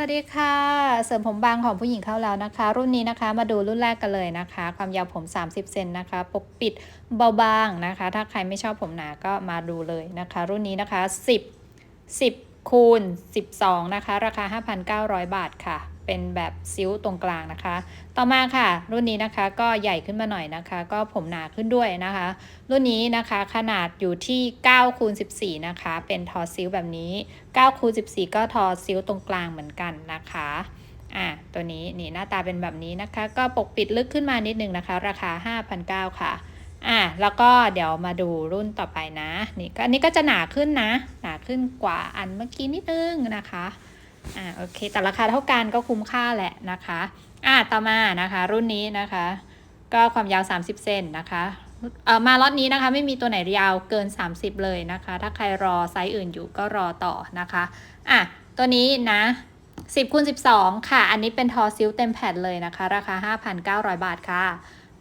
วัสดีค่ะ เสริมผมบางของผู้หญิงเข้าแล้วนะคะ รุ่นนี้นะคะมาดูรุ่นแรกกันเลยนะคะ ความยาวผม 30 เซนนะคะ ปกปิดเบาบางนะคะ ถ้าใครไม่ชอบผมหนาก็มาดูเลยนะคะ รุ่นนี้นะคะ 10 10คูณ12 นะคะ ราคา 5,900 บาทค่ะ เป็นแบบซิ้วตรงกลางนะคะ ต่อมาค่ะ รุ่นนี้นะคะก็ใหญ่ขึ้นมาหน่อยนะคะ ก็ผมหนาขึ้นด้วยนะคะ รุ่นนี้นะคะขนาดอยู่ที่9คูณ14 นะคะ เป็นทอซิลแบบนี้9คูณ14 ก็ทอซิลตรงกลางเหมือนกันนะคะอะตัวนี้นี่หน้าตาเป็นแบบนี้นะคะ ก็ปกปิดลึกขึ้นมานิดนึงนะคะ ราคา 5,900 ค่ะอะแล้วก็เดี๋ยวมาดูรุ่นต่อไปนะ นี่ก็อันนี้ก็จะหนาขึ้นนะ หนาขึ้นกว่าอันเมื่อกี้นิดนึงนะคะ อ่าโอเค แต่ราคาเท่ากันก็คุ้มค่าแหละนะคะ อะต่อมานะคะ รุ่นนี้นะคะ ก็ความยาว 30 เซนนะคะเออมาล็อตนี้นะคะ ไม่มีตัวไหนยาวเกิน 30 เลยนะคะ ถ้าใครรอไซส์อื่นอยู่ก็รอต่อนะคะอะตัวนี้นะ10คูณ12 ค่ะ อันนี้เป็นทอซิลเต็มแผ่นเลยนะคะ ราคา 5,900 บาทค่ะ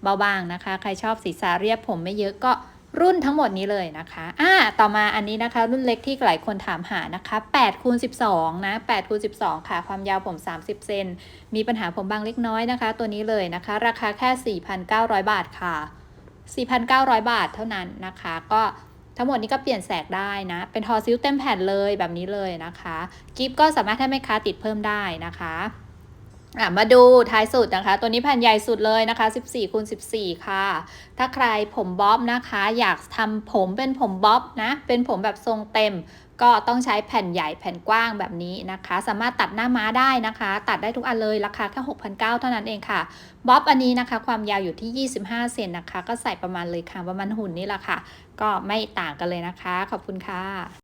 เบาบางนะคะ ใครชอบสีสาเรียบผมไม่เยอะก็ รุ่นทั้งหมดนี้เลยนะคะอะต่อมาอันนี้นะคะ รุ่นเล็กที่หลายคนถามหานะคะ8คูณ12นะ8คูณ12 ค่ะ ความยาวผม 30 เซน มีปัญหาผมบางเล็กน้อยนะคะ ตัวนี้เลยนะคะ ราคาแค่ 4,900 บาทค่ะ 4,900 บาทเท่านั้นนะคะ ก็ทั้งหมดนี้ก็เปลี่ยนแสกได้นะ เป็นทอซิลเต็มแผ่นเลยแบบนี้เลยนะคะ กิฟก็สามารถให้แม่ค้าติดเพิ่มได้นะคะ มาดูท้ายสุดนะคะ ตัวนี้แผ่นใหญ่สุดเลยนะคะ 14คูณ14 ค่ะ ถ้าใครผมบ๊อบนะคะ อยากทำผมเป็นผมบ๊อบนะ เป็นผมแบบทรงเต็ม ก็ต้องใช้แผ่นใหญ่แผ่นกว้างแบบนี้นะคะ สามารถตัดหน้าม้าได้นะคะ ตัดได้ทุกอันเลย ราคาแค่6,900เท่านั้นเองค่ะ บ๊อบอันนี้นะคะ ความยาวอยู่ที่ 25 เซนนะคะ ก็ใส่ประมาณเลยค่ะ ประมาณหุ่นนี่แหละค่ะ ก็ไม่ต่างกันเลยนะคะ ขอบคุณค่ะ